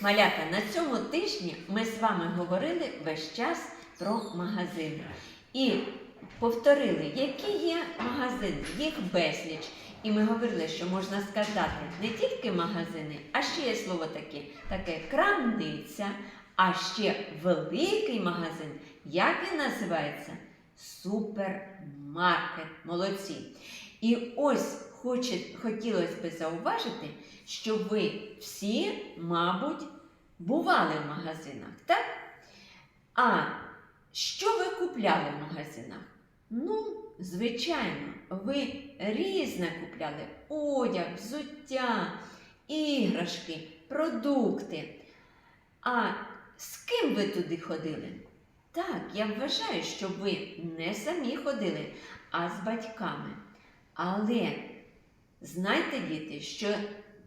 Малята, на цьому тижні ми з вами говорили весь час про магазини. І повторили, які є магазини, їх безліч. І ми говорили, що можна сказати не тільки магазини, а ще є слово таке, таке крамниця, а ще великий магазин. Як він називається? Супермаркет. Молодці. І ось хотілося б зауважити, що ви всі, мабуть, бували в магазинах, так? А що ви купляли в магазинах? Ну, звичайно, ви різне купляли одяг, взуття, іграшки, продукти. А з ким ви туди ходили? Так, я вважаю, що ви не самі ходили, а з батьками. Але знайте, діти, що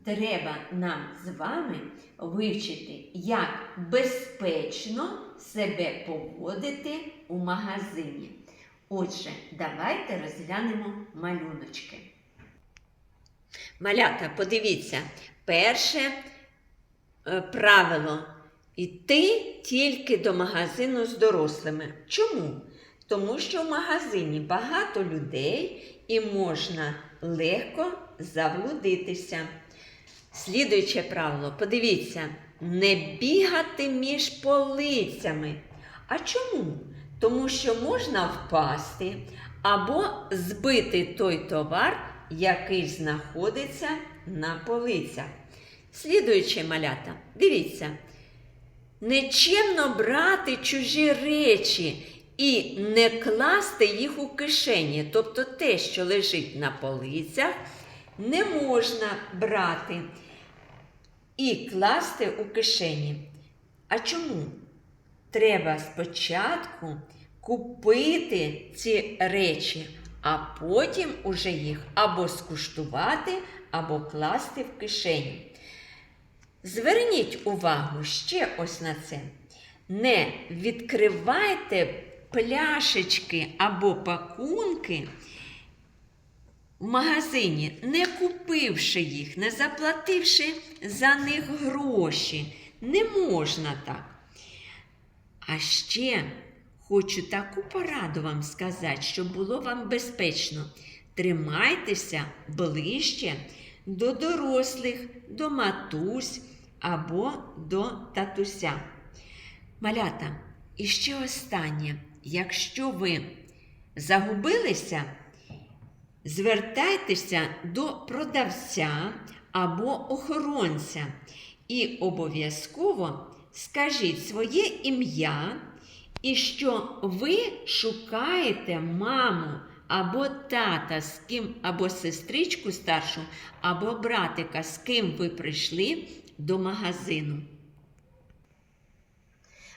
треба нам з вами вивчити, як безпечно себе поводити у магазині. Отже, давайте розглянемо малюночки. Малята, подивіться, перше е, правило йти тільки до магазину з дорослими. Чому? Тому що в магазині багато людей і можна легко заблудитися. Слідуюче правило, подивіться, не бігати між полицями. А чому? Тому що можна впасти або збити той товар, який знаходиться на полицях. Слідуюче малята, дивіться, нечемно брати чужі речі і не класти їх у кишені. Тобто те, що лежить на полицях, не можна брати і класти у кишені. А чому? Треба спочатку купити ці речі, а потім уже їх або скуштувати, або класти в кишені. Зверніть увагу ще ось на це. Не відкривайте пляшечки або пакунки в магазині, не купивши їх, не заплативши за них гроші. Не можна так. А ще хочу таку пораду вам сказати, щоб було вам безпечно. Тримайтеся ближче до дорослих, до матусь або до татуся. Малята, і ще останнє. Якщо ви загубилися, звертайтеся до продавця або охоронця і обов'язково скажіть своє ім'я і що ви шукаєте маму або тата, з ким, або сестричку старшу, або братика, з ким ви прийшли до магазину.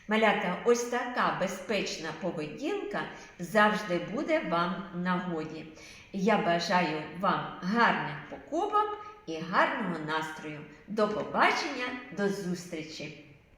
Малята, ось така безпечна поведінка завжди буде вам нагоді. Я бажаю вам гарних покупок і гарного настрою. До побачення, до зустрічі!